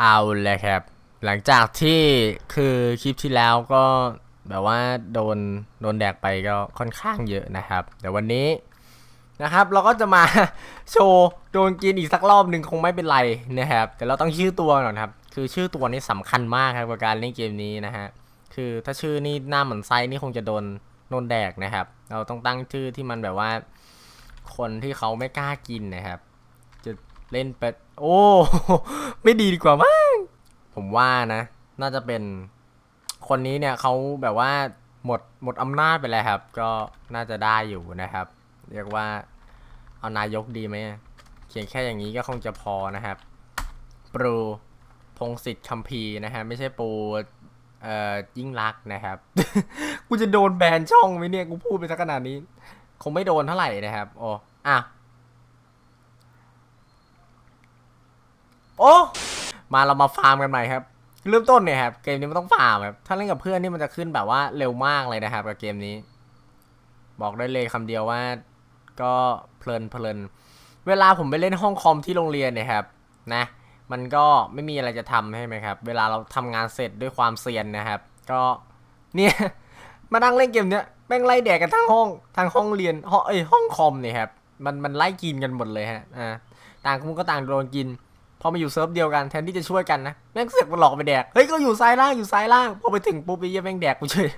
เอาเลยครับ หลังจากที่คือคลิปที่แล้วก็แบบว่าโดนโดนแดกไปก็ค่อนข้างเยอะนะครับ แต่วันนี้นะครับ เราก็จะมาโชว์โดนกินอีกสักรอบหนึ่งคงไม่เป็นไรนะครับ แต่เราต้องชื่อตัวก่อนครับ คือชื่อตัวนี้สำคัญมากครับกับการเล่นเกมนี้นะฮะคือถ้าชื่อนี่หน้าเหมือนไซนี่คงจะโดนโดนแดกนะครับ เราต้องตั้งชื่อที่มันแบบว่า คนที่เขาไม่กล้ากินนะครับ จะเล่นเป็ด โอ้ ไม่ดีดีกว่ามั้งผมว่านะ น่าจะเป็นคนนี้เนี่ยเขาแบบว่าหมดหมดอำนาจไปแล้วครับ ก็น่าจะได้อยู่นะครับ เรียกว่าเอานายกดีไหมเขียนแค่อย่างนี้ก็คงจะพอนะครับ ปรูพงศิษฐ์คัมภีร์นะฮะไม่ใช่ปูเอ่อยิ่งรักษณ์นะครับ กูจะโดนแบนช่องไหมเนี่ย กูพูดไปสักขนาดนี้ คงไม่โดนเท่าไหร่นะครับ โอ้อะ อ้ มาเรามาฟาร์มกันใหม่ครับ เริ่มต้นเนี่ยครับ เกมนี้มันต้องฟาร์มครับ ถ้าเล่นกับเพื่อนนี่มันจะขึ้นแบบว่าเร็วมากเลยนะครับกับเกมนี้ บอกได้เลยคำเดียวว่า ก็เพลินเพลิน เวลาผมไปเล่นห้องคอมที่โรงเรียนเนี่ยครับ นะ มันก็ไม่มีอะไรจะทำใช่ไหมครับ เวลาเราทำงานเสร็จด้วยความเซียนนะครับ ก็เนี่ยมานั่งเล่นเกมเนี้ยแม่งไล่แดกกันทั้งห้องทั้งห้องเรียนห้องเอ้ยห้องคอมเนี่ยครับมันมันไล่กินกันหมดเลยฮะอ่าต่างคนก็ต่างโดนกิน พอมาอยู่เซิร์ฟเดียวกันแทนที่จะช่วยกันนะแม่งเสือกมาหลอกไปแดกเฮ้ยก็อยู่ซ้ายล่างอยู่ซ้ายล่างพอไปถึงปุ๊บไอ้เหี้ยแม่งแดกกูเฉย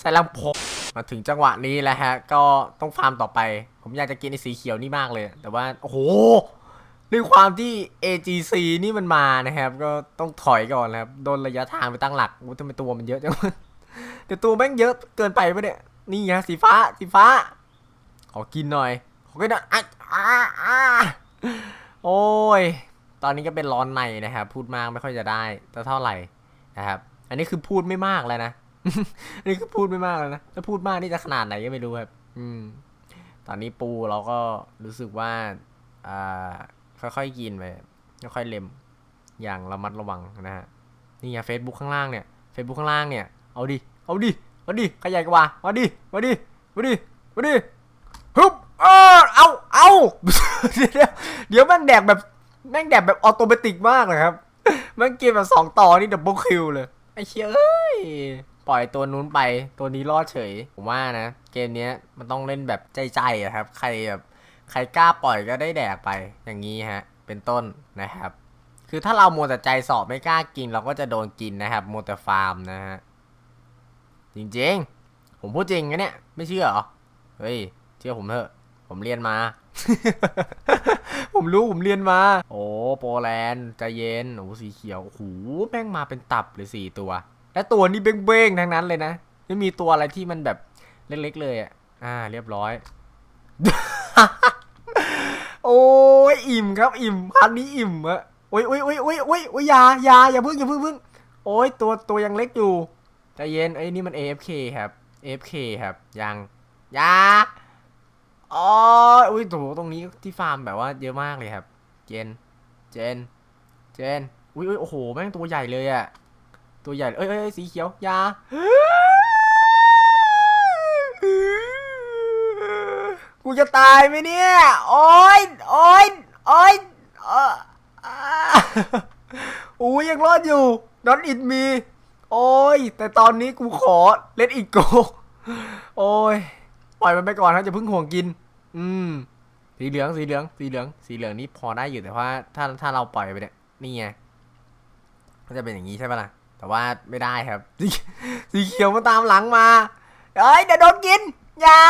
ซ้ายล่างพกมาถึงจังหวะนี้แล้วฮะ ก็ต้องฟาร์มต่อไป ผมอยากจะกินไอ้สีเขียวนี่มากเลย แต่ว่าโอ้โหด้วยความที่ AGC นี่มันมานะครับ ก็ต้องถอยก่อนนะครับโดนระยะทางไปตั้งหลักโอ้ทำไมตัวมันเยอะจังวะแต่ตัวแม่งเยอะเกินไปปะเนี่ยนี่ไงสีฟ้าสีฟ้า ขอกินหน่อยขอกินหน่อยอะอ่าอ่าโอ้ย ตอนนี้ก็เป็นร้อนในนะครับ พูดมากไม่ค่อยจะได้แต่เท่าไหร่นะครับ อันนี้คือพูดไม่มากแล้วนะอันนี้คือพูดไม่มากแล้วนะถ้าพูดมากนี่จะขนาดไหนก็ไม่รู้ครับ อืม ตอนนี้ปูเราก็รู้สึกว่าอ่าค่อยๆกินไปค่อยๆเล็ม อย่างระมัดระวังนะฮะนี่ไงเฟซบุ๊กข้างล่างเนี่ยเฟซบุ๊กข้างล่างเนี่ยเอาดิเอาดิเอาดิใครใหญ่กว่ามาดิมาดิมาดิมาดิฮึบเออเอาเอาเดี๋ยวเดี๋ยวแม่งแดกแบบ แม่งแดกแบบออโตเมติกมากเลยครับแม่งเกมแบบสองต่อนี่ดับเบิลคิวเลยไอ้เชี่ยเอ้ยปล่อยตัวนู้นไปตัวนี้รอดเฉย ผมว่านะ เกมเนี้ยมันต้องเล่นแบบใจๆอะครับ ใครแบบใครกล้าปล่อยก็ได้แดกไปอย่างนี้ฮะ เป็นต้นนะครับ คือถ้าเราโมแต่ใจสอบไม่กล้ากิน เราก็จะโดนกินนะครับโมแต่ฟาร์มนะฮะจริงๆ ผมพูดจริงนะเนี่ย ไม่เชื่อเหรอ เฮ้ย เชื่อผมเถอะ ผมเรียนมา ผมรู้ผมเรียนมา โอ้โปแลนด์ใจเย็นโอ้สีเขียวโอ้โหแม่งมาเป็นตับเลยสี่ตัว และตัวนี้เบ้งๆทั้งนั้นเลยนะไม่มีตัวอะไรที่มันแบบเล็กๆเลยอะอ่า เรียบร้อย โอ้ยอิ่มครับอิ่มพันนี้อิ่มอะโอ้ยโอ้ยโอ้ยโอ้ยโอ้ยโอ้ยยาอยาอย่าเพิ่งอย่าเพิ่งเพิ่งโอ้ยตัวตัวยังเล็กอยู่ใจเย็นไอ้ยนี่มัน AFK ครับ AFK ครับยังยา อ๋ออุ้ยโถตรงนี้ที่ฟาร์มแบบว่าเยอะมากเลยครับ เจน เจน เจน อุ้ยโอ้โห แม่งตัวใหญ่เลยอะตัวใหญ่ เอ้ยเอ้ยสีเขียวยากูจะตายไหมเนี่ย โอ๊ยโอ๊ยโอ๊ยอู้ยังรอดอยู่นอนอิดมี โอ้ย แต่ตอนนี้กูขอเล่นอีกโก โอ้ย ปล่อยมันไปก่อนนะจะพิ่งห่วงกิน อืม สีเหลือง สีเหลือง สีเหลือง สีเหลืองนี่พอได้อยู่แต่ว่า ถ้าถ้าเราปล่อยไปเนี่ย นี่ไง ก็จะเป็นอย่างนี้ใช่ปะล่ะ แต่ว่าไม่ได้ครับ สีสีเขียวมาตามหลังมา เอ้ยเดี๋ยวโดนกิน อย่า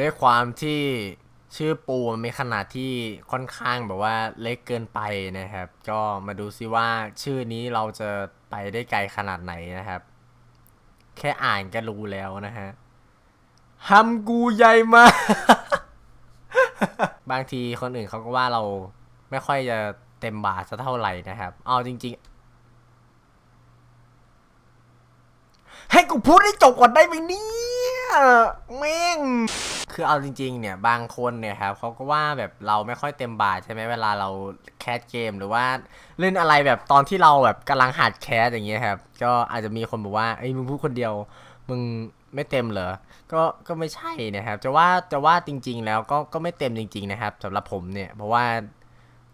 ด้วยความที่ ชื่อปูมันมีขนาดที่ค่อนข้างแบบว่าเล็กเกินไปนะครับ ก็มาดูซิว่าชื่อนี้เราจะไปได้ไกลขนาดไหนนะครับ แค่อ่านก็รู้แล้วนะฮะฮัมกูใหญ่มา บางทีคนอื่นเขาก็ว่าเราไม่ค่อยจะเต็มบาทสักเท่าไหร่นะครับ เอาจริง ๆ ให้กูพูดให้จบก่อนได้ไหมนี่ แม่งคือเอาจริงๆเนี่ยบางคนเนี่ยครับเขาก็ว่าแบบเราไม่ค่อยเต็มบาทใช่ไหมเวลาเราแคสเกมหรือว่าเล่นอะไรแบบตอนที่เราแบบกำลังหัดแคสอย่างเงี้ยครับ ก็อาจจะมีคนบอกว่าเอ้ยมึงพูดคนเดียว มึงไม่เต็มเหรอ ก็ก็ไม่ใช่นะครับ จะว่าจะว่าจริง ๆ แล้วก็ก็ไม่เต็มจริง ๆ นะครับสำหรับผมเนี่ยเพราะว่า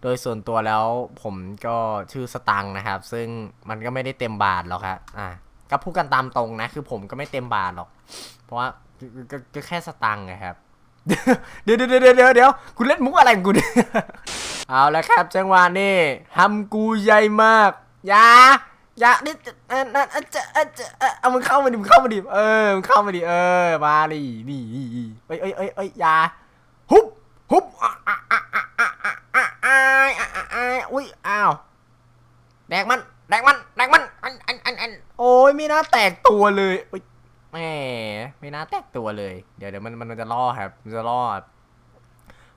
โดยส่วนตัวแล้วผมก็ชื่อสตังนะครับ ซึ่งมันก็ไม่ได้เต็มบาทหรอกครับอะก็พูดกันตามตรงนะ คือผมก็ไม่เต็มบาทหรอก เพราะว่าก็แค่สตังค์ไงครับ เดี๋ยวเดี๋ยวเดี๋ยวเดี๋ยวคุณเล่นมุกอะไรงูเนี่ยเอาละครับจังหวะนี้ทำกูใหญ่มากยายานี่นั่นจะจะเอามันเข้ามาดิมันเข้ามาดิเออมันเข้ามาดิเออมาดินี่นี่เอ้ยเอ้ยเอ้ยอ้ยยาฮุบฮุบอุ้ยอ้าวแดกมันแดกมันแดกมันอันอันอันโอ้ยไม่น่าแตกตัวเลย แหมไม่น่าแตกตัวเลย เดี๋ยวเดี๋ยวมันมันจะล่อครับ มันจะล่อ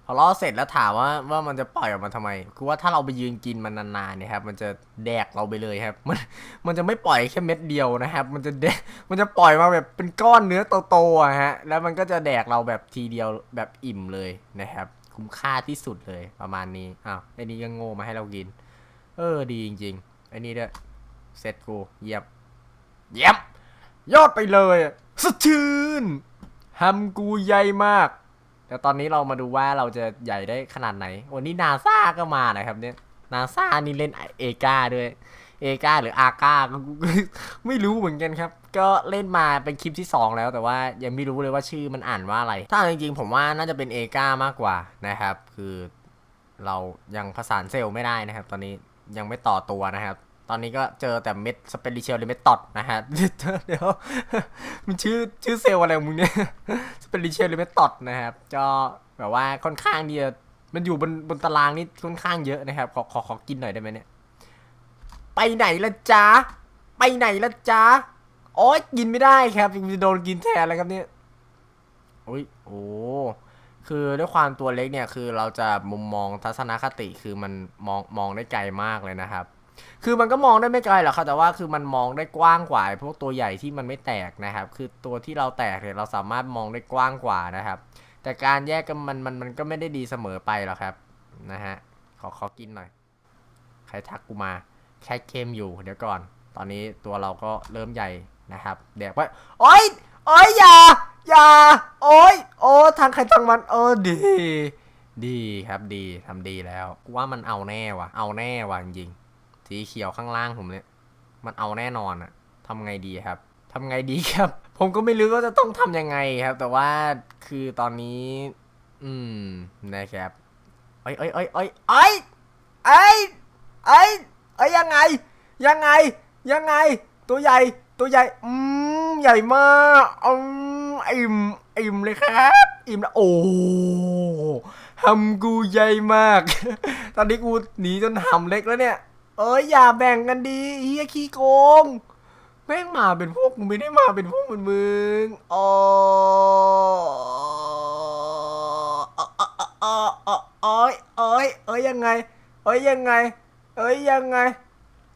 พอล่อเสร็จแล้วถามว่าว่ามันจะปล่อยออกมาทำไม คือว่าถ้าเราไปยืนกินมันนานๆเนี่ยครับ มันจะแดกเราไปเลยครับ มันมันจะไม่ปล่อยแค่เม็ดเดียวนะครับ มันจะแดกมันจะปล่อยมาแบบเป็นก้อนเนื้อโตๆฮะ แล้วมันก็จะแดกเราแบบทีเดียวแบบอิ่มเลยนะครับ คุ้มค่าที่สุดเลยประมาณนี้ อ้าวไอ้นี่ก็โง่มาให้เรากิน เออดีจริงๆไอ้นี่ด้วยเสร็จกูเยียมเยียม ยอดไปเลยสะชื่นทำกูใหญ่มาก แต่ตอนนี้เรามาดูว่าเราจะใหญ่ได้ขนาดไหน วันนี้นาซาก็มานะครับเนี่ยนาซานี่เล่นเอกาด้วยเอกาหรืออากาก็ไม่รู้เหมือนกันครับ ก็เล่นมาเป็นคลิปที่ 2 แล้วแต่ว่ายังไม่รู้เลยว่าชื่อมันอ่านว่าอะไร ถ้าจริงๆผมว่าน่าจะเป็นเอกามากกว่านะครับ คือเรายังผสานเซลล์ไม่ได้นะครับ ตอนนี้ยังไม่ต่อตัวนะครับ ตอนนี้ก็เจอแต่เม็ดสเปริเชียลหรือเม็ดตอดนะฮะ เดี๋ยวมันชื่อชื่อเซลล์อะไรของมึงเนี่ยสเปริเชียลหรือเม็ดตอดนะครับก็แบบว่าค่อนข้างที่จะมันอยู่บนบนตารางนี่ค่อนข้างเยอะนะครับ ขอขอขอกินหน่อยได้ไหมเนี่ย ไปไหนละจ๊ะ ไปไหนละจ๊ะโอ๊ยกินไม่ได้ครับยังจะโดนกินแทนแล้วครับเนี่ยโอ้ยโอ้คือด้วยความตัวเล็กเนี่ยคือเราจะมุมมองทัศนคติคือมันมองมองได้ไกลมากเลยนะครับ คือมันก็มองได้ไม่ไกลหรอกครับ แต่ว่าคือมันมองได้กว้างกว่าพวกตัวใหญ่ที่มันไม่แตกนะครับ คือตัวที่เราแตกเนี่ยเราสามารถมองได้กว้างกว่านะครับ แต่การแยกกันมันมันมันก็ไม่ได้ดีเสมอไปหรอกครับนะฮะขอขอกินหน่อย ใครทักกูมาแค่เค็มอยู่เดี๋ยวก่อน ตอนนี้ตัวเราก็เริ่มใหญ่นะครับแดกไปโอ๊ยโอ๊ยอย่าอย่าโอ๊ยโอ้ทางใครทางมันเออดี ดีครับดีทำดีแล้วว่ามันเอาแน่ว่ะเอาแน่ว่ะจริง สีเขียวข้างล่างผมเนี่ย มันเอาแน่นอนอะทำไงดีครับทำไงดีครับ ผมก็ไม่รู้ว่าจะต้องทำยังไงครับ แต่ว่าคือตอนนี้ อืมนะครับเอ้ยเอ้ยเอ้ยเอ้ยเอ้ยเอ้ยเอ้ยเอ้ยยังไง ยังไง ยังไง ตัวใหญ่ ตัวใหญ่ อืม ใหญ่มากอืมอิ่ม อิ่มเลยครับ อิ่มแล้ว โอ้ทำกูใหญ่มาก ตอนนี้กูหนีจนหำเล็กแล้วเนี่ย เอ้ยอย่าแบ่งกันดีเฮียขี้โกง แม่งมาเป็นพวกมึงไม่ได้มาเป็นพวกเหมือนมึงอ๋อโอ้ยโอ้ยเอ้ยยังไง เอ้ยยังไง เอ้ยยังไง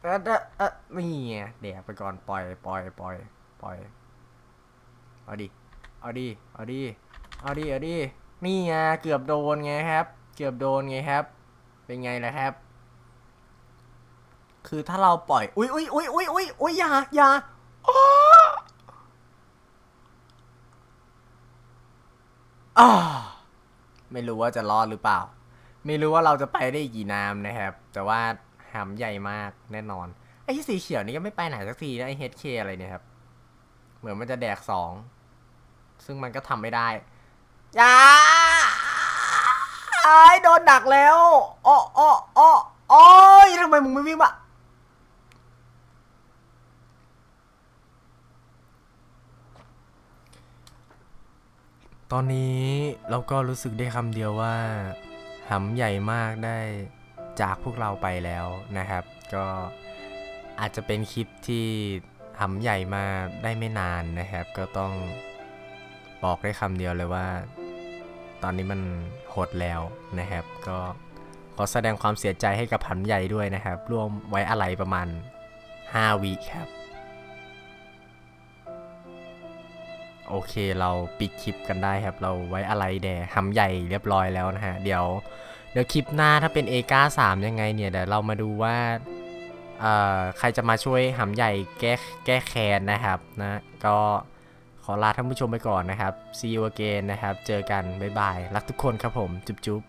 เออเออเออนี่ไงเดี๋ยวไปก่อนปล่อยปล่อยปล่อยปล่อยเอาดิเอาดิเอาดิเอาดิเอาดินี่ไงเกือบโดนไงครับ เกือบโดนไงครับ เป็นไงล่ะครับ คือถ้าเราปล่อย อุ้ยอุ้ยอุ้ยอุ้ยอุ้ยอุ้ยอย่าอย่าอ้ออ้าไม่รู้ว่าจะรอดหรือเปล่า ไม่รู้ว่าเราจะไปได้อีกกี่น้ำนะครับ แต่ว่าหำใหญ่มากแน่นอน ไอ้ที่สีเขียวนี่ก็ไม่ไปไหนสักทีนะไอ้ HK อะไรเนี่ยครับ เหมือนมันจะแดกสอง ซึ่งมันก็ทำไม่ได้อย่าไอ้โดนดักแล้วอ้ออ้ออ้อโอ้ยทำไมมึงไม่วิ่งมา ตอนนี้เราก็รู้สึกได้คำเดียวว่าหำใหญ่มากได้จากพวกเราไปแล้วนะครับ ก็อาจจะเป็นคลิปที่หำใหญ่มาได้ไม่นานนะครับ ก็ต้องบอกได้คำเดียวเลยว่า ตอนนี้มันหดแล้วนะครับ ก็ขอแสดงความเสียใจให้กับหำใหญ่ด้วยนะครับ ร่วมไว้อะไรประมาณ 5วิครับ โอเคเราปิดคลิปกันได้ครับ เราไว้อะไรแด่หำใหญ่เรียบร้อยแล้วนะฮะ เดี๋ยวเดี๋ยวคลิปหน้าถ้าเป็นเอกาสามยังไงเนี่ยเดี๋ยวเรามาดูว่าเอ่อใครจะมาช่วยหำใหญ่แก้แก้แค้นนะครับนะก็ขอลาท่านผู้ชมไปก่อนนะครับ see you again นะครับ เจอกัน บ๊ายบาย รักทุกคนครับผม จุ๊บจุ๊บ